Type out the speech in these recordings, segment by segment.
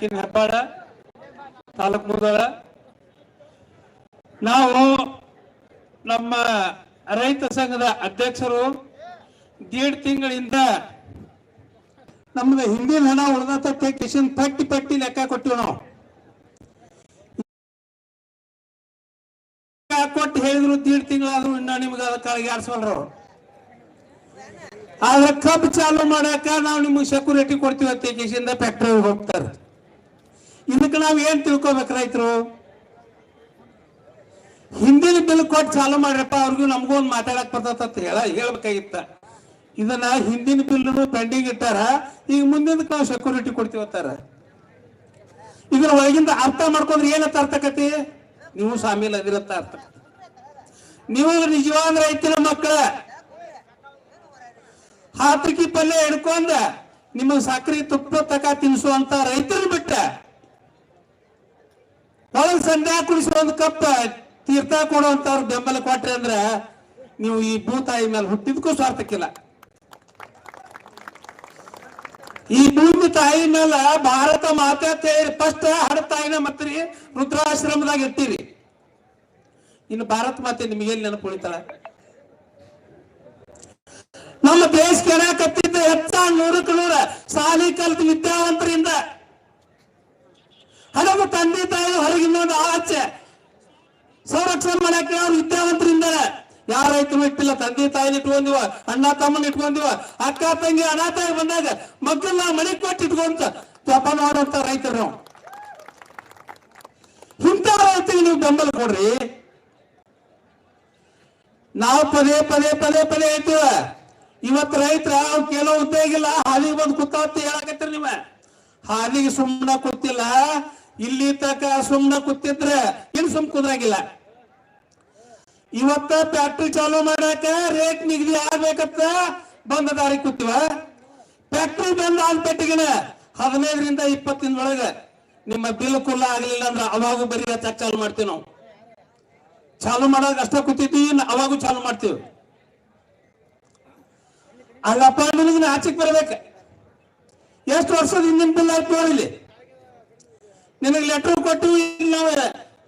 ಹೆಬ್ಬಾಳ, ತಾಲೂಕ್ ಮುದಳ ನಾವು ನಮ್ಮ ರೈತ ಸಂಘದ ಅಧ್ಯಕ್ಷರು ದೀಡ್ ತಿಂಗಳಿಂದ ನಮ್ದು ಹಿಂದಿನ ಹಣ ಉಳಿದ ಕಿಶನ್ ಪಟ್ಟಿ ಪಟ್ಟಿ ಲೆಕ್ಕ ಕೊಟ್ಟಿವಿ ನಾವು. ಕೊಟ್ಟು ಹೇಳಿದ್ರು ದೀಡ್ ತಿಂಗಳಾದ್ರು ಇನ್ನ ನಿಮ್ಗೆ ಅದಕ್ಕಾಗಿ ಅವ್ರು. ಆದ್ರೆ ಕಬ್ಬು ಚಾಲು ಮಾಡಾಕ ನಾವು ನಿಮ್ಗೆ ಸೆಕ್ಯೂರಿಟಿ ಕೊಡ್ತೀವಿ ಅಂತ ಕಿಶಿಂದ ಫ್ಯಾಕ್ಟ್ರಿ ಹೋಗ್ತಾರೆ. ಇದಕ್ಕೆ ನಾವು ಏನ್ ತಿಳ್ಕೊಬೇಕು ರೈತರು? ಹಿಂದಿನ ಬಿಲ್ ಕೊಟ್ಟು ಚಾಲು ಮಾಡ್ರಪ್ಪ, ಅವ್ರಿಗೂ ನಮಗೂ ಒಂದು ಮಾತಾಡಕ್ ಬರ್ತದಂತ ಹೇಳ ಹೇಳ್ಬೇಕಾಗಿತ್ತ. ಇದನ್ನ ಹಿಂದಿನ ಬಿಲ್ ಪೆಂಡಿಂಗ್ ಇಟ್ಟಾರ, ಈಗ ಮುಂದಿನ ನಾವು ಸೆಕ್ಯೂರಿಟಿ ಕೊಡ್ತೀವತ್ತಾರ ಇದ್ರ ಒಳಗಿಂದ ಅರ್ಥ ಮಾಡ್ಕೊಂಡ್ರೆ ಏನಂತ ಅರ್ಥಕತಿ ನೀವು ಸಾಮೀಲ್ ಅದಿರತ್ತ ಅರ್ಥ ನೀವು ನಿಜವಾದ ರೈತರ ಮಕ್ಕಳ. ಹಾತ್ರಿಕಿ ಪಲ್ಯ ಹಿಡ್ಕೊಂಡ ನಿಮ್ಮ ಸಕ್ರಿ ತುಪ್ಪ ತಕ ತಿನ್ಸುವಂತ ರೈತರು ಬಿಟ್ಟ. ಸಂಧ್ಯಾ ಕುಡಿಸುವ ಒಂದು ಕಪ್ಪ ತೀರ್ಥ ಕೊಡುವಂತವ್ರು ಬೆಂಬಲ ಕೊಟ್ರಿ ಅಂದ್ರ ನೀವು ಈ ಭೂತಾಯಿ ಮೇಲೆ ಹುಟ್ಟಿದ್ಕೂ ಸ್ವಾರ್ಥಕ್ಕಿಲ್ಲ. ಈ ಭೂಮಿ ತಾಯಿ ಮೇಲೆ ಭಾರತ ಮಾತೆ ಫಸ್ಟ್ ಹಡ ತಾಯಿನ ಮತ್ರಿ ರುದ್ರಾಶ್ರಮದಾಗ ಇರ್ತೀರಿ ಇನ್ನು ಭಾರತ ಮಾತೆ ನಿಮಗೆ ಎಲ್ಲಿ ನೆನಪು ಉಳಿತಾಳ? ನಮ್ಮ ದೇಶ ಕೆಡಕತ್ತಿದ್ದ ಹೆಚ್ಚ ನೂರಕ್ಕೆ ನೂರ ಸಾಲಿ ಕಲ್ತ ವಿದ್ಯಾವಂತರಿಂದ ತಂದೆ ತಾಯಿ ಹೊರಗಿನ ಆಚೆ. ಸಂರಕ್ಷಣೆ ಮಾಡಕ್ಕೆ ಅವ್ರು ವಿದ್ಯಾವಂತರಿಂದ ಯಾರ ರೈತರು ಇಟ್ಟಿಲ್ಲ. ತಂದೆ ತಾಯಿನ ಇಟ್ಕೊಂಡಿವ, ಅಣ್ಣ ತಮ್ಮನ ಇಟ್ಕೊಂಡಿವ, ಅಕ್ಕ ತಂಗಿ ಅನಾಥಾಗಿ ಬಂದಾಗ ಮಕ್ಕಳನ್ನ ಮನೆ ಕೊಟ್ಟು ಇಟ್ಕೊಂತ ಜಪ ಮಾಡುವಂತ ರೈತರು. ನಾವು ಇಂಥ ರೈತರಿಗೆ ನೀವು ಬೆಂಬಲ ಕೊಡ್ರಿ. ನಾವು ಪದೇ ಪದೇ ಪದೇ ಪದೇ ಐತಿವ ಇವತ್ತು ರೈತರ ಕೆಲವು ಉದ್ಯೋಗ ಹಾಲಿಗೆ ಹಾದಿಗೆ ಬಂದು ಕೂತಾವತ್ತ ಹೇಳಕತ್ತೀರಿ ನೀವ. ಹಾದಿಗೆ ಸುಮ್ಮನೆ ಕೂತಿಲ್ಲ ಇಲ್ಲಿ ತಕ ಸುಮ್ಮನ ಕೂತಿದ್ರೆ ಇನ್ ಸುಮ್ ಕುದ್ರಾಗಿಲ್ಲ. ಇವತ್ತ ಫ್ಯಾಕ್ಟ್ರಿ ಚಾಲೂ ಮಾಡಾಕ ರೇಟ್ ನಿಗದಿ ಆಗ್ಬೇಕತ್ತ ಬಂದ ದಾರಿ ಕೂತಿವ. ಫ್ಯಾಕ್ಟ್ರಿ ಬಂದ ಆಗ್ಬಿಟ್ಟಿಗಿನ ಹದಿನೈದರಿಂದ ಇಪ್ಪತ್ತಿನ ಒಳಗೆ ನಿಮ್ಮ ಬಿಲ್ ಕುಲ್ಲ ಆಗ್ಲಿಲ್ಲ ಅಂದ್ರೆ ಅವಾಗ ಬರೀ ಹೆಚ್ಚಾಗಿ ಚಾಲು ಮಾಡ್ತೀವಿ ನಾವು. ಚಾಲು ಮಾಡೋದ್ ಅಷ್ಟ ಕೂತಿದ್ವಿ ಅವಾಗೂ ಚಾಲು ಮಾಡ್ತೀವಿ. ಅಲ್ಲಪ್ಪ ನಿನಗೆ ಆಚೆಗೆ ಬರ್ಬೇಕ. ಎಷ್ಟು ವರ್ಷದ ಹಿಂದಿನ ಬಿಲ್ ಆಯ್ತು ನೋಡಿಲಿ ನಿನಗೆ ಲೆಟರ್ ಕೊಟ್ಟು ನಾವು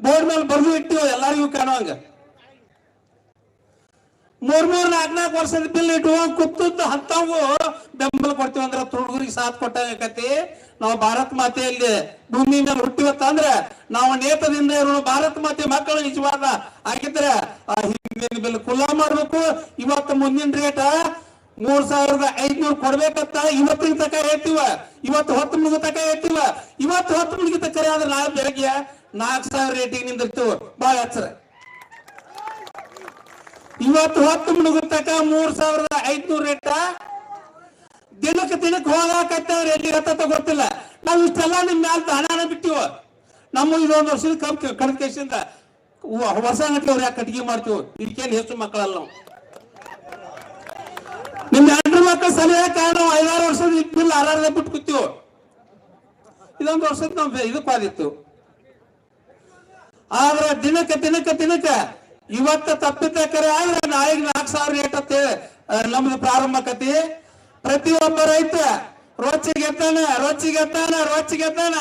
ಬೋರ್ಡ್ ಮೇಲೆ ಬರ್ದು ಇಟ್ಟಿವ, ಎಲ್ಲರಿಗೂ ಕಾಣುವಂಗ. ಮೂರ್ ಮೂರ್ ನಾಲ್ಕು ನಾಲ್ಕು ವರ್ಷದ ಬಿಲ್ ಇಟ್ಟುವಂಗ ಕುತ್ತು ಹತ್ತವು ಬೆಂಬಲ ಕೊಡ್ತೀವಿ ಅಂದ್ರೆ ತುಳುಗರಿಗೆ ಸಾಥ್ ಕೊಟ್ಟಾಗತಿ ನಾವು ಭಾರತ ಮಾತೆಯಲ್ಲಿ ಭೂಮಿ ಮೇಲೆ ಹುಟ್ಟಿವತ್ತಂದ್ರ ನಾವು ನೇತದಿಂದ ಇರೋಣ ಭಾರತ ಮಾತೆ ಮಕ್ಕಳು ನಿಜವಾದ ಆಗಿದ್ರೆ ಆ ಹಿಂದಿನ ಬಿಲ್ ಕುಲ್ಲ ಮಾಡ್ಬೇಕು. ಇವತ್ತು ಮುಂದಿನ ರೇಟ ಮೂರ್ ಸಾವಿರದ ಐದ್ನೂರ್ ಕೊಡ್ಬೇಕಂತ ಇವತ್ತಿನ ತಕ ಹೇಳ್ತೀವ. ಇವತ್ತು ಹೊತ್ತು ಮುಗಿದ ತಕ ಹೇಳ್ತೀವ. ಇವತ್ತು ಹೊತ್ತು ಮುಗಿದ ತಕ ಆದ್ರೆ ನಾಳೆ ಬೆಳಗ್ಗೆ ನಾಲ್ಕ್ ಸಾವಿರ ರೇಟಿಗೆ ನಿಂದಿರ್ತೀವಿ ಬಹಳ ಎಚ್ಚರ. ಇವತ್ತು ಹೊತ್ತು ಮುಳುಗ ತಕ ಮೂರ್ ಸಾವಿರದ ಐದ್ನೂರ್ ರೇಟ ದಿನಕ್ಕೆ ದಿನಕ್ಕೆ ಹೋಗಾಕತ್ತವ್ರ ಎಲ್ಲಿ ಹತ್ತ ಗೊತ್ತಿಲ್ಲ. ನಾವು ಇಷ್ಟೆಲ್ಲ ನಿಮ್ ಮ್ಯಾಲ ಹಣನ ಬಿಟ್ಟಿವ? ನಮ್ಮ ಇದೊಂದು ವರ್ಷದ ಕಮ್ ಕಡದ ಕೇಸಿಂದ ಹೊಸ ನಟಿ ಅವ್ರು ಯಾಕೆ ಕಟ್ಗೆ ಮಾಡ್ತೀವಿ? ಇದಕ್ಕೇನು ಹೆಚ್ಚು ಮಕ್ಕಳಲ್ಲ ನಾವು. ನಿಮ್ ಹೆಂಡ್ರ ಮಕ್ಕಳ ಸಲಹೆ ನಾವು ಐದಾರು ವರ್ಷದ ಬಿಲ್ ಆರಾರದೆ ಬಿಟ್ಟು ಕೂತೀವಿ ಇದೊಂದು ವರ್ಷದ ನಾವು ಇದಕ್ಕಾದಿತ್ತು ಆದ್ರೆ ದಿನಕ್ಕೆ ದಿನಕ್ಕೆ ದಿನಕ್ಕೆ ಇವತ್ತ ತಪ್ಪಿತ ಕರೆ ಆದ್ರೆ ನಾಳೆಗೆ ನಾಲ್ಕ್ ಸಾವಿರ ಏಟತ್ತೆ ನಮ್ದು ಪ್ರಾರಂಭ ಆಕತಿ. ಪ್ರತಿಯೊಬ್ಬ ರೈತ ಎತ್ತಾನ ರೋಚಿಗೆ ಎತ್ತಾನ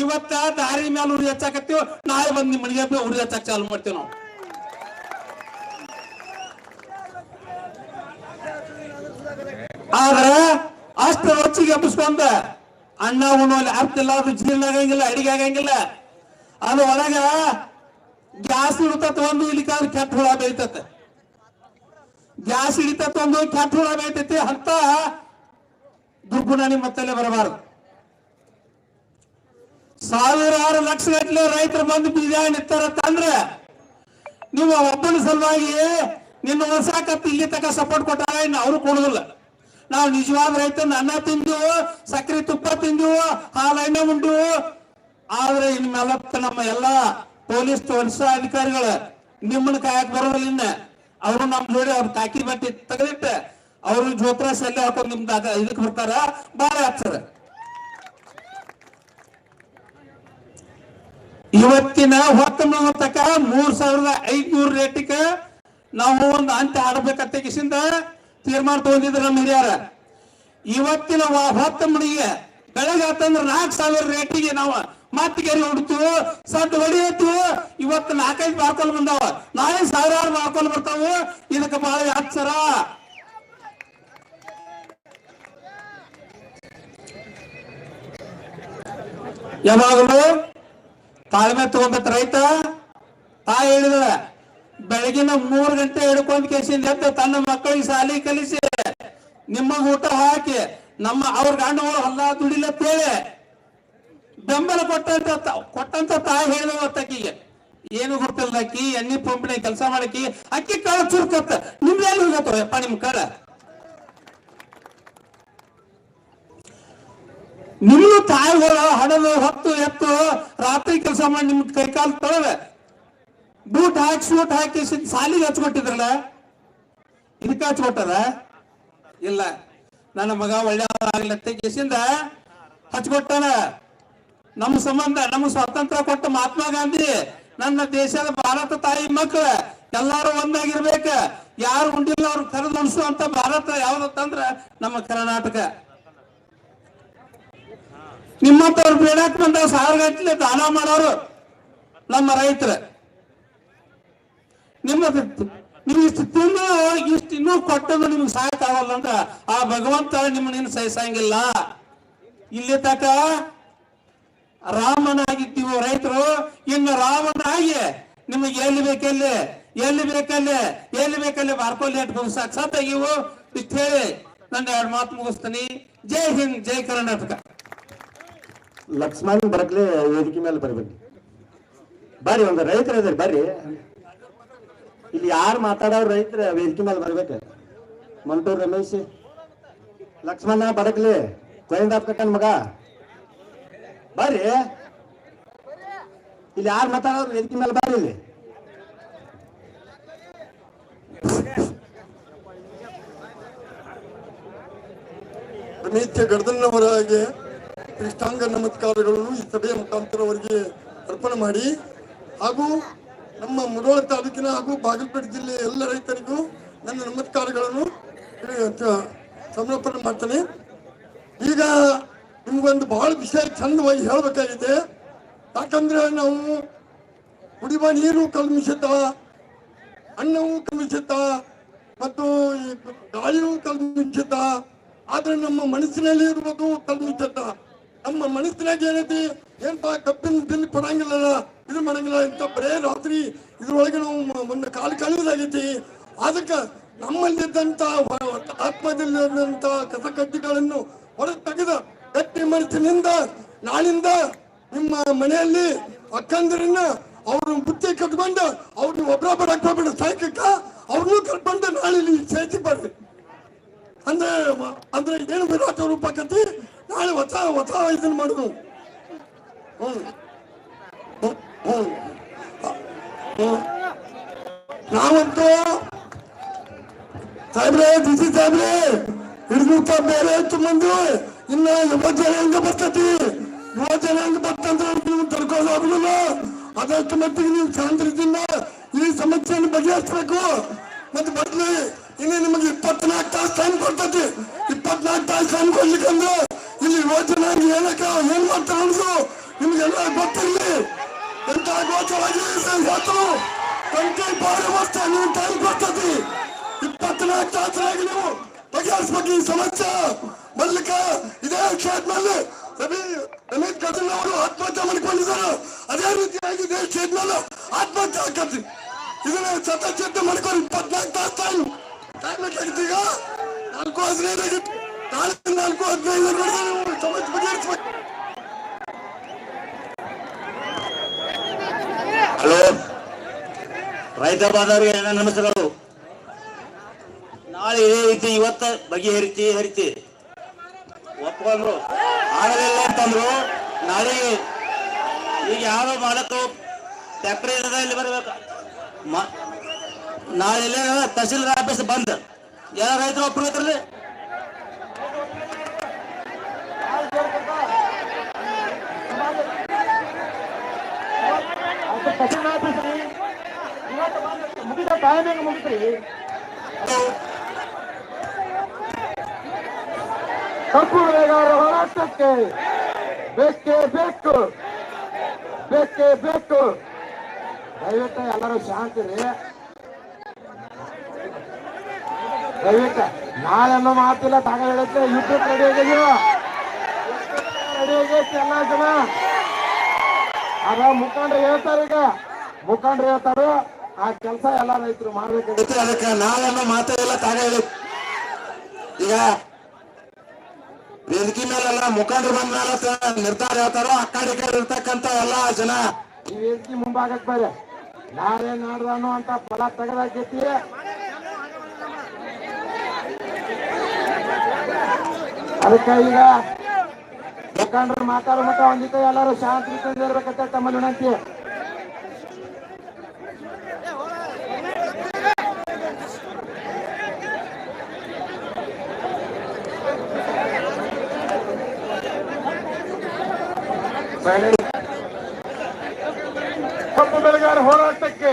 ಇವತ್ತ ದಾರಿ ಮೇಲೆ ಉರಿ ಹಚ್ಚಾಕತ್ತೀವಿ? ನಾಳೆ ಬಂದು ನಿಮ್ಮ ಮನೆಗೆ ಉರಿ ಹಚ್ಚಾಕ ಚಾಲು ಮಾಡ್ತೀವಿ ನಾವು. ಆದ್ರ ಅಷ್ಟು ರುಚಿಗೆ ಎಬ್ಬಿಸ್ಕೊಂಡ ಅಣ್ಣ ಉಣ್ಣಲ್ಲಿ ಅರ್ಥ ಇಲ್ಲ ಅದು ಜೀರ್ಣ ಆಗಂಗಿಲ್ಲ, ಅಡಿಗೆ ಆಗಂಗಿಲ್ಲ. ಅದು ಒಳಗ ಗ್ಯಾಸ್ ಹಿಡಿತತ್ ಒಂದು ಕಾಲ ಕೆಟ್ಟ ಹುಳ ಬೇಯ್ತತೆ. ಗ್ಯಾಸ್ ಹಿಡಿತತ್ ಒಂದು ಕೆಟ್ಟ ಹುಳ ಬೇಯ್ತೈತಿ ಅಂತ ದುರ್ಗುಣ ನಿಮ್ಮ ತಲೆ ಬರಬಾರದು. ಸಾವಿರಾರು ಲಕ್ಷ ಗಟ್ಟಲೆ ರೈತರು ಬಂದು ಬೀಜ ನಿಂತಾರ ತಂದ್ರೆ ನೀವು ಒಬ್ಬನ ಸಲುವಾಗಿ ನಿನ್ನ ಉಳ್ಸಾಕತ್ ಇಲ್ಲಿ ತಕ ಸಪೋರ್ಟ್ ಕೊಟ್ಟಾಗ ಇನ್ನು ಅವರು ಕೊಡುದಿಲ್ಲ. ನಾವು ನಿಜವಾದ ರೈತನ ಅನ್ನ ತಿಂದು ಸಕ್ಕರೆ ತುಪ್ಪ ತಿಂದೆವು ಹಾಲು ಎಣ್ಣೆ ಉಂಡು ಆದ್ರೆ ಇನ್ ಮೇಲತ್ತ ನಮ್ಮ ಎಲ್ಲಾ ಪೊಲೀಸ್ ವರಿಷ್ಠ ಅಧಿಕಾರಿಗಳು ನಿಮ್ಮನ್ನ ಕಾಯಕ್ ಬರೋದಿಲ್ಲ ಇನ್ನ ಅವರು ನಮ್ ಜೋಡಿ ಅವ್ರ ಕಾಕಿ ಬಟ್ಟೆ ತೆಗೆದಿಟ್ಟ ಅವರು ಜೋತ್ರ ಸೆಲ್ಲೆ ಹಾಕೊಂಡು ನಿಮ್ದಾಗ ಇದಕ್ ಬರ್ತಾರ ಬಾಳ ಹಾಕ್ತಾರ ಇವತ್ತಿನ ಹೊತ್ತ ತಕ ಮೂರ್ ಸಾವಿರದ ಐದ್ನೂರು ರೇಟಿಗೆ ನಾವು ಒಂದು ಅಂತ್ಯ ಆಡ್ಬೇಕಂತ ತೀರ್ಮಾನ ತಗೊಂಡಿದ್ರು ನಮ್ಮ ಹಿರಿಯರ. ಇವತ್ತಿನ ಹತ್ತು ಬೆಳಗ್ಗೆ ಆತಂದ್ರ ನಾಲ್ಕು ಸಾವಿರ ರೇಟಿಗೆ ನಾವು ಮತ್ತಿಗೆರಿ ಹೊಡ್ತು ಸಡ್ ಹೊಡಿಯತ್ತು ಇವತ್ತು ನಾಲ್ಕೈದು ಬಾರ್ಕೊಲ್ ಬಂದಾವ. ನಾಳೆ ಸಾವಿರಾರು ಬಾರ್ಕೊಲ್ ಬರ್ತಾವ. ಇದಕ್ಕೆ ಬಹಳ ಹಚ್ಚರ ಯಾವಾಗಲೂ ತಾಳ್ಮೆ ತಗೊಂಬತ್ ರೈತ. ತಾಯಿ ಹೇಳಿದಳ ಬೆಳಗಿನ ಮೂರು ಗಂಟೆ ಹಿಡ್ಕೊಂಡ್ ಕೇಸಿಂದ ಎದ್ದು ತನ್ನ ಮಕ್ಕಳಿಗೆ ಶಾಲಿ ಕಲಿಸಿ, ನಿಮ್ಮ ಊಟ ಹಾಕಿ, ನಮ್ಮ ಅವ್ರ ಗಂಡಗಳು ಹೊಲ ದುಡಿಲತ್ತೇಳಿ ಬೆಂಬಲ ಕೊಟ್ಟಂತ ಕೊಟ್ಟಂತ ತಾಯಿ ಹೇಳಿದವ ಅಕ್ಕಿಗೆ ಏನು ಗೊತ್ತಿಲ್ಲ ಅಕ್ಕಿ, ಎಣ್ಣೆ ಪಂಪಿನ ಕೆಲಸ ಮಾಡಕಿ ಅಕ್ಕಿ ಕಳ ಚುರ್ಕತ್ತ. ನಿಮ್ದು ಎಲ್ಲಿ ಹೋಗತ್ತೋ? ಯಪ್ಪ ನಿಮ್ ಕಳ ನಿಮ್ಮ ತಾಯಿಗಳು ಹಡಲು ಹೊತ್ತು ಎತ್ತು, ರಾತ್ರಿ ಕೆಲಸ ಮಾಡಿ ನಿಮ್ ಕೈಕಾಲು ತೊಳವೆ. ಬೂಟ್ ಹಾಕಿ ಸೂಟ್ ಹಾಕಿ ಸಾಲಿಗೆ ಹಚ್ಕೊಟ್ಟಿದ್ರಲ್ಲ? ಇದಕ್ಕೆ ಹಚ್ಕೊಟ್ಟದ ಇಲ್ಲ. ನನ್ನ ಮಗ ಒಳ್ಳೆಯವಾಗ್ಲತ್ತೆ ಕೇಸಿಂದ ಹಚ್ಕೊಟ್ಟಾನ. ನಮ್ಮ ಸಂಬಂಧ, ನಮ್ಮ ಸ್ವಾತಂತ್ರ್ಯ ಕೊಟ್ಟ ಮಹಾತ್ಮ ಗಾಂಧಿ, ನನ್ನ ದೇಶದ ಭಾರತ ತಾಯಿ ಮಕ್ಕಳ ಎಲ್ಲಾರು ಒಂದಾಗಿರ್ಬೇಕ. ಯಾರು ಉಂಡಿಲ್ಲ ಅವ್ರು ಕರೆದು ಅಂತ ಭಾರತ ಯಾವ್ದತ್ತಂದ್ರ ನಮ್ಮ ಕರ್ನಾಟಕ. ನಿಮ್ಮಂತವ್ರು ಬೇಡಾಕ್ ಬಂದ ಸಾವಿರ ಗಟ್ಟಲೆ ದಾನ ಮಾಡೋರು ನಮ್ಮ ರೈತರು. ನಿಮ್ಮ ನೀವು ಇಷ್ಟು ತಿಂದು ಇಷ್ಟು ಇನ್ನೂ ಕೊಟ್ಟದು ನಿಮ್ಗೆ ಸಾಯ್ತಾವಲ್ಲ ಅಂತ ಆ ಭಗವಂತ ನಿಮ್ಮನ್ನೇನು ಸಹಿಸಂಗಿಲ್ಲ. ಇಲ್ಲಿ ತಕ ರಾಮನಾಗಿದ್ದೀವೋ ರೈತರು ಇನ್ನು ರಾಮನಾಗಿ ನಿಮಗೆ ಎಲ್ಲಿ ಬೇಕಲ್ಲಿ ಎಲ್ಲಿ ಬೇಕಲ್ಲಿ ಎಲ್ಲಿ ಬೇಕಲ್ಲಿ ಬಾರ್ಕೋಲೇಟ್ ಮುಗಿಸಾಕ್ ಸತ್ತಾಗಿವು ಇಷ್ಟು ಹೇಳಿ ನನ್ನ ಎರಡು ಮಾತು ಮುಗಿಸ್ತೀನಿ. ಜೈ ಹಿಂದ್, ಜೈ ಕರ್ನಾಟಕ. ಲಕ್ಷ್ಮಣ್ ಬರಕ್ಲೆ ವೇದಿಕೆ ಮೇಲೆ ಬರ್ಬೇಕು. ಬರ್ರಿ ಒಂದು ರೈತರ ಬರ್ರಿ. ಇಲ್ಲಿ ಯಾರು ಮಾತಾಡೋರು ರೈತರ ವೇದಿಕೆ ಮೇಲೆ ಬರ್ಬೇಕು. ಮಂಟೂರ್ ರಮೇಶ್. ಲಕ್ಷ್ಮಣ ಬಡಕ್ಲಿ, ಗೋವಿಂದ ಕಟ್ಟನ್ ಮಗ. ಬರ್ರಿ. ಇಲ್ಲಿ ಯಾರು ಮಾತಾಡೋರು ವೇದಿಕೆ ಮೇಲೆ ಬರ್ರಿ ಇಲ್ಲಿ. ನಿತ್ಯ ಗರ್ದನ್ನವರ ಹಾಗೆ ಕೃಷ್ಣಾಂಗ ನಮಸ್ಕಾರಗಳನ್ನು ಈ ಸಭೆಯ ಮುಖಾಂತರ ಅವರಿಗೆ ಅರ್ಪಣೆ ಮಾಡಿ ಹಾಗೂ ನಮ್ಮ ಮುಧೋಳ ತಾಲೂಕಿನ ಹಾಗೂ ಬಾಗಲಪೇಟೆ ಜಿಲ್ಲೆಯ ಎಲ್ಲ ರೈತರಿಗೂ ನನ್ನ ನಮಸ್ಕಾರಗಳನ್ನು ಸಮರ್ಪಣೆ ಮಾಡ್ತೇನೆ. ಈಗ ನಿಮ್ಗೊಂದು ಬಹಳ ವಿಷಯ ಚಂದವಾಗಿ ಹೇಳಬೇಕಾಗಿದೆ. ಯಾಕಂದ್ರೆ ನಾವು ಕುಡಿಯುವ ನೀರು ಕಲ್ಮಿಸುತ್ತ, ಅನ್ನವೂ ಕಲ್ಮಿಸುತ್ತ ಮತ್ತು ಈ ಗಾಳಿಯೂ ಕಲ್ಮಿಸುತ್ತ, ಆದ್ರೆ ನಮ್ಮ ಮನಸ್ಸಿನಲ್ಲಿ ಇರುವುದು ಕಲ್ಮಿಸುತ್ತ. ನಮ್ಮ ಮನಸ್ಸಿನಾಗ ಏನೈತಿ? ಏನಪ್ಪ ಕಬ್ಬಿನ ಬಿಲ್ ಕೊಡಂಗಿಲ್ಲ ಇದು ಮಾಡಂಗಿಲ್ಲ ಅಂತ ಬರೇ ರಾತ್ರಿ ಇದ್ರೊಳಗೆ ನಾವು ಮೊನ್ನೆ ಕಾಲು ಕಳೆದಾಗೈತಿ ಅದಕ್ಕೆ ನಮ್ಮಲ್ಲಿದ್ದಂತ ವ- ಆತ್ಮದಲ್ಲಿದ್ದಂತ ಕಸಕಡ್ಡಿಗಳನ್ನು ಹೊರಗೆ ತೆಗೆದ ಗಟ್ಟಿ ಮನಸ್ಸಿನಿಂದ ನಾಳಿಂದ ನಿಮ್ಮ ಮನೆಯಲ್ಲಿ ಅಕ್ಕಂದ್ರನ್ನ ಅವ್ರ ಬುತ್ತಿ ಕಟ್ಕೊಂಡು ಅವ್ರನ್ನ ಒಬ್ಬರೊಬ್ಬರ ಹಾಕೋಬೇಡ ಸಾಯ್ಕಕ್ಕ ಅವ್ರನ್ನೂ ಕರ್ಕೊಂಡು ನಾಳೆ ಇಲ್ಲಿ ಸೇತಿ ಬರ್ರಿ ಅಂದ್ರೆ ಅಂದ್ರೆ ಏನು ವಿರಾಟ ರೂಪ ಕತ್ತಿ ನಾಳೆ ಹೊಸ ಹೊಸ ಇದನ್ನ ಮಾಡುದು. ಹ್ಮ್. ನಾವಂತೂ ಸಾಹೇಬ್ರೆ ಡಿಸಿ ಸಾಹೇಬ್ರೆ ಹಿಡಿದು ಬೇರೆ ಮಂದಿ ಇನ್ನ ಯುವ ಜನಾಂಗ ಬರ್ತೈತಿ. ಯುವ ಜನಾಂಗ ಬರ್ತಂದ್ರೆ ನೀವು ತಡ್ಕೊಳ್ಳೋದಿಲ್ಲ ಅದಷ್ಟು ಮಟ್ಟಿಗೆ ನೀವು ಶಾಂತದಿಂದ ಈ ಸಮಸ್ಯೆಯನ್ನು ಬಗೆಹರಿಸಬೇಕು. ಮತ್ತೆ ಬದ್ಲಿ ಇನ್ನು ನಿಮಗೆ ಇಪ್ಪತ್ನಾಲ್ಕು ತಾಸು ಟೈಮ್ ಕೊಡ್ತತಿ. ಇಪ್ಪತ್ನಾಲ್ಕು ತಾಸು ಟೈಮ್ ಕೊಡ್ಲಿಕ್ಕಂದ್ರೆ ಇಲ್ಲಿ ಯುವ ಜನಾಂಗ ಏನಕ್ಕ, ಏನ್ ಮಾಡ್ತಾರೆ ಅನ್ನೋದು ನಿಮ್ಗೆಲ್ಲ ಗೊತ್ತಿರಲಿ. ಎಂತ ಗೋಚರವಾಗಿ ಇವತ್ತು ಟ್ವೆಂಟಿ ಫೋರ್ ಅವರ್ಸ್ ನೀವು ಟೈಮ್ ಕೊಡ್ತೈತಿ ಇಪ್ಪತ್ನಾಲ್ಕು ತಾಸರಾಗಿ ನೀವು ಬಗೆಹರಿಸ್ಬೇಕು ಈ ಸಮಸ್ಯೆ ಮಲ್ಲಿಕ ಇದೇ ಕ್ಷೇತ್ರದಲ್ಲಿ ರವಿ ರಮೇಶ್ ಕಟೀಲ್ ಅವರು ಆತ್ಮಹತ್ಯೆ ಮಾಡಿಕೊಂಡಿದ್ದಾರೆ ಅದೇ ರೀತಿಯಾಗಿ ಇದೇ ಕ್ಷೇತ್ರದಲ್ಲಿ ಆತ್ಮಹತ್ಯೆ ಹಾಕತ್ತಿ ಇದನ್ನ ಸತತ ಮಾಡ್ಕೊಂಡು ಇಪ್ಪತ್ನಾಲ್ಕು ತಾಸು ಟೈಮ್ ಟೈಮ್ ಈಗ ನಾಲ್ಕು ಹದಿನೈದು ಆಗಿತ್ತು ನಾಳೆ ನಾಲ್ಕು ಹದಿನೈದು ನೋಡಿದ್ರೆ ನೀವು ಸಮಸ್ಯೆ ಬಗೆಹರಿಸ್ಬೇಕು ಹಲೋ. ರೈತ ಬಾಂಧವರಿಗೆ ನಮಸ್ಕಾರಗಳು. ನಾಳೆ ಇದೇ ರೀತಿ ಇವತ್ತ ಬಗೆಹರಿತಿ ಹರಿತಿ ಒಪ್ಕೊಂಡ್ರು. ಆಗಲಿಲ್ಲ ಅಂತಂದ್ರು. ನಾಳೆ ಈಗ ಯಾವ ಮಾಡತ್ತು ಟ್ಯಾಕ್ಟ್ರಿ ಇಲ್ಲಿ ಬರ್ಬೇಕು. ನಾಳೆ ತಹಸೀಲ್ದಾರ್ ಆಫೀಸ್ ಬಂದ್. ಯಾರ ರೈತರು ಒಪ್ಪಿರ್ಲಿ ಮುಗಿದ ಟೈಮಿಂಗ್ ಮುಗಿದ್ರಿ ಕಪ್ಪು ಬೆಳೆಗಾರರ ಹೋರಾಟಕ್ಕೆ ಬೇಕೇ ಬೇಕು ಬೇಕೇ ಬೇಕು. ದಯವಿಟ್ಟು ಎಲ್ಲರೂ ಶಾಂತಿ ರೀ ದಯವಿಟ್ಟು ನಾಳೆನೂ ಮಾತಿಲ್ಲ ತಗ ಹೇಳುತ್ತೆ ಯೂಟ್ಯೂಬ್ ರೆಡಿ ಆಗಿದೀವ ರೆಡಿ ಆಗೈತಿ ಎಲ್ಲ ಜನ? ಅದ ಮುಖಂಡ್ರು ಹೇಳ್ತಾರ ಈಗ. ಮುಖಂಡ್ರು ಹೇಳ್ತಾರ ಆ ಕೆಲಸ ಎಲ್ಲ ರೈತರು ಮಾಡ್ಬೇಕಾಗುತ್ತೆ ಅದಕ್ಕೆ ನಾವೇನೋ ಮಾತೇ ಇಲ್ಲ ತಾಗ ಹೇಳಿ. ಈಗ ವೇದಿಕೆ ಮೇಲೆಲ್ಲ ಮುಖಂಡ್ರು ಬಂದ ಮೇಲೆ ನಿರ್ಧಾರ ಹೇಳ್ತಾರೋ ಆ ಕಡೆ ಇರ್ತಕ್ಕಂತ ಕಡೆ ಎಲ್ಲ ಜನ ಈ ವೇದಿಕೆ ಮುಂಭಾಗಕ್ಕೆ ಬರ್ರಿ. ಯಾರೇನ್ ನಾಡ್ದಾನು ಅಂತ ಫಲ ತೆಗೆದಾಕೈತಿ. ಅದಕ್ಕೆ ಈಗ ಮುಖಂಡರು ಮಾತಾಡೋ ಮಟ್ಟ ಒಂದಿಟ್ಟು ಎಲ್ಲರೂ ಶಾಂತಿ ರೀತಿಯಿಂದ ಇರ್ಬೇಕಂತ ತಮ್ಮಲ್ಲಿ ವಿನಂತಿ ಕಬ್ಬು ಬೆಳೆಗಾರ ಹೋರಾಟಕ್ಕೆ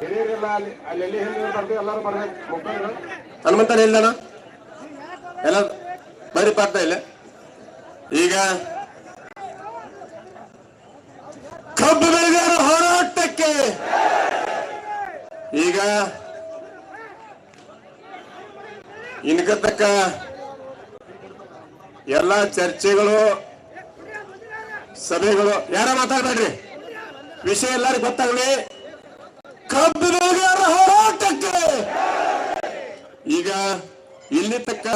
ಹಿರಿಯರೆಲ್ಲ ಅಲ್ಲಿ ಅಲ್ಲಿ ಎಲ್ಲಿ ಹಿರಿಯರು ಬರ್ತೀವಿ ಎಲ್ಲರೂ ಬರ್ಬೇಕು ಮುಖಂಡರು ಹನುಮಂತನ ಇಲ್ಲಣ್ಣ ಎಲ್ಲ ಬರೀ ಪಾಡ್ತಾ ಇಲ್ಲ. ಈಗ ಕಬ್ಬು ಬೆಳೆಗಾರ ಹೋರಾಟಕ್ಕೆ ಈಗ ಇನ್ಕತಕ್ಕ ಎಲ್ಲ ಚರ್ಚೆಗಳು, ಸಭೆಗಳು, ಯಾರ ಮಾತಾಡ್ಬೇಡ್ರಿ? ವಿಷಯ ಎಲ್ಲರಿಗೂ ಗೊತ್ತಾಗ್ಲಿ. ಕಬ್ಬು ಬೆಳೆಗಾರ ಹೋರಾಟಕ್ಕೆ ಈಗ ಇಲ್ಲಿ ತಕ್ಕ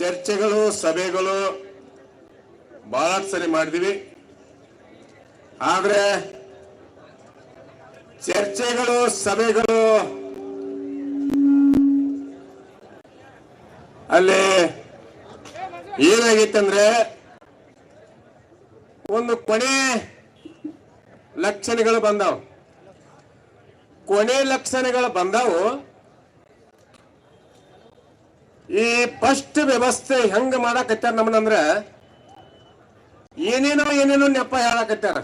ಚರ್ಚೆಗಳು, ಸಭೆಗಳು ಬಹಳ ಸರಿ ಮಾಡಿದೀವಿ. ಆದ್ರೆ ಚರ್ಚೆಗಳು, ಸಭೆಗಳು ಅಲ್ಲಿ ಏನಾಗಿತ್ತಂದ್ರೆ ಒಂದು ಕೊನೆ ಲಕ್ಷಣಗಳು ಬಂದಾವು. ಕೊನೆ ಲಕ್ಷಣಗಳು ಬಂದಾವು. ಈ ಫಸ್ಟ್ ವ್ಯವಸ್ಥೆ ಹೆಂಗ ಮಾಡಾಕತ್ಯಾರ ನಮ್ಮನಂದ್ರ ಏನೇನೋ ಏನೇನೋ ನೆಪ ಹೇಳಾಕತ್ಯಾರ.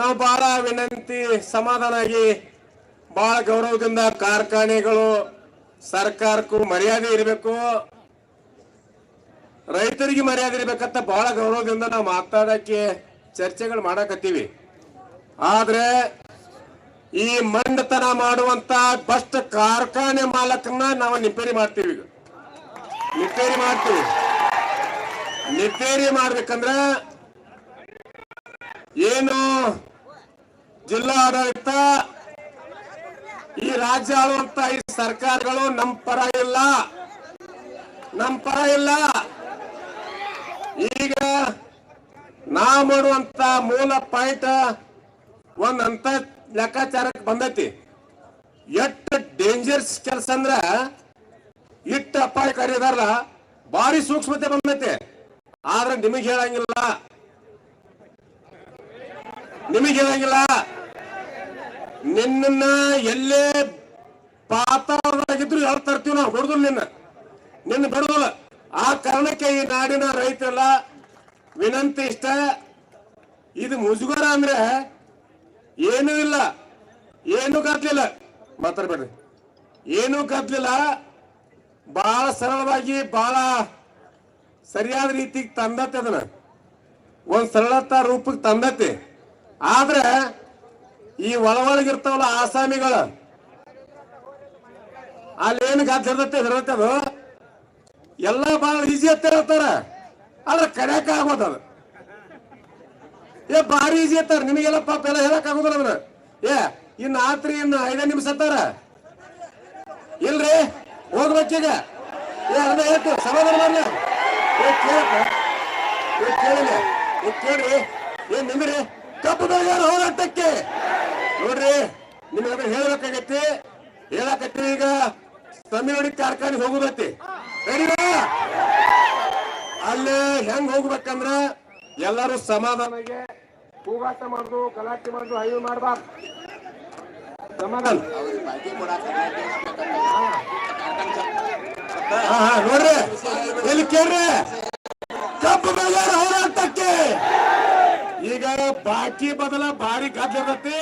ನಾವು ಬಹಳ ವಿನಂತಿ ಸಮಾಧಾನ ಆಗಿ ಬಹಳ ಗೌರವದಿಂದ ಕಾರ್ಖಾನೆಗಳು, ಸರ್ಕಾರಕ್ಕೂ ಮರ್ಯಾದೆ ಇರಬೇಕು. ರೈತರಿಗೆ ಮರ್ಯಾದೆ ಇರ್ಬೇಕಂತ ಬಹಳ ಗೌರವದಿಂದ ನಾವು ಮಾತಾಡಕ್ಕೆ ಚರ್ಚೆಗಳು ಮಾಡಾಕತ್ತೀವಿ. ಆದ್ರೆ ಈ ಮಂಡತನ ಮಾಡುವಂತ ಬಸ್ಟ್ ಕಾರ್ಖಾನೆ ಮಾಲಕನ್ನ ನಾವು ನಿಪೇರಿ ಮಾಡ್ತೀವಿ ಈಗ. ನಿಪೇರಿ ಮಾಡ್ತೀವಿ. ನಿಪೇರಿ ಮಾಡ್ಬೇಕಂದ್ರ ಏನು ಜಿಲ್ಲಾ ಆಡಳಿತ, ಈ ರಾಜ್ಯ ಆಳುವಂತ ಈ ಸರ್ಕಾರಗಳು ನಮ್ ಪರ ಇಲ್ಲ. ನಮ್ ಪರ ಇಲ್ಲ. ಈಗ ನಾ ಮಾಡುವಂತ ಮೂಲ ಪಾಯಿಂಟ್ ಒಂದ್ ಅಂತ ಲೆಕ್ಕಾಚಾರಕ್ಕೆ ಬಂದೈತಿ. ಎಷ್ಟು ಡೇಂಜರ್ಸ್ ಕೆಲಸ ಅಂದ್ರ ಇಟ್ಟ ಅಪಾಯಕಾರಿ ಅದಾರಲ್ಲ ಭಾರಿ ಸೂಕ್ಷ್ಮತೆ ಬಂದೈತಿ. ಆದ್ರೆ ನಿಮಗೆ ಹೇಳಂಗಿಲ್ಲ. ನಿಮಗೆ ಹೇಳಂಗಿಲ್ಲ. ನಿನ್ನ ಎಲ್ಲೇ ಪಾತಾಳದಾಗಿದ್ರು ಹೇಳ್ತಾ ಇರ್ತೀವಿ ನಾವು ಹೊಡೆದು ನಿನ್ನ. ನಿನ್ನ ಬಿಡುದಿಲ್ಲ. ಆ ಕಾರಣಕ್ಕೆ ಈ ನಾಡಿನ ರೈತರೆಲ್ಲ ವಿನಂತಿ ಇಷ್ಟ. ಇದು ಮುಜುಗರ ಅಂದ್ರೆ ಏನೂ ಇಲ್ಲ. ಏನೂ ಕತ್ಲಿಲ್ಲ ಮಾತಾಡ್ಬೇಡ್ರಿ ಏನೂ ಕತ್ಲಿಲ್ಲ ಬಹಳ ಸರಳವಾಗಿ ಬಹಳ ಸರಿಯಾದ ರೀತಿಗೆ ತಂದತ್ತೆ ಅದನ್ನ. ಒಂದು ಸರಳತ ರೂಪಕ್ಕೆ ತಂದತ್ತೆ. ಆದ್ರೆ ಈ ಒಳ ಒಳಗಿರ್ತಾವಲ್ಲ ಆಸಾಮಿಗಳು, ಅಲ್ಲೇನು ಏನು ಹಿಡ್ದತ್ತೆ ಅದು ಎಲ್ಲ ಬಹಳ ಈಸಿ ಅಂತ ಹೇಳ್ತಾರ. ಆದ್ರೆ ಕರೆಯಕ ಆಗೋದು ಅದು. ಏ ಭಾರಿ ಈಸಿ ಅಂತಾರ. ನಿಮಗೆಲ್ಲ ಪಾಪ ಎಲ್ಲ ಹೇಳಕ್ ಆಗುದಿಲ್ಲ ಅದನ್ನ ಏ, ಇನ್ನು ಆತ್ರಿ ಇನ್ನು ಐದ ನಿಮಿಷ ಅಂತಾರ? ಇಲ್ರಿ, ಹೋಗ್ಬೇಕೀಗ. ಏ ಅದ ಹೇಳ್ತು ಸಮಾಧಾನ ಮಾಡ್ಲ ಏ ಏ ನಿಮ್ರಿ ಕಪ್ಪು ಬೆಳೆಗಾರ ಹೋರಾಟಕ್ಕೆ. ನೋಡ್ರಿ, ನಿಮ್ಗೆ ಅದನ್ನ ಹೇಳ್ಬೇಕಾಗೈತಿ. ಹೇಳಕತ್ತಿ ಈಗ. ತಮಿಳುನಾಡಿ ಕಾರ್ಖಾನೆ ಹೋಗುದೈತಿ. ಸರಿನಾ ಅಲ್ಲಿ ಹೆಂಗ್ ಹೋಗ್ಬೇಕಂದ್ರ ಎಲ್ಲರೂ ಸಮಾಧಾನಗೆ ಕೂಗಾಟ ಮಾಡುದು ಗಲಾಟೆ ಮಾಡುದು ಹೈವು ಮಾಡಬಾರ್ದು. ಸಮಾಧಾನ ಹಾ, ಹಾ, ನೋಡ್ರಿ ಎಲ್ಲಿ ಕೇಳ್ರಿ ಕಬ್ಬು ಬೆಳೆಗಾರ ಹೋರಾಟಕ್ಕೆ ಈಗ ಬಾಕಿ ಬದಲ ಭಾರಿ ಗದ್ದಲತಿ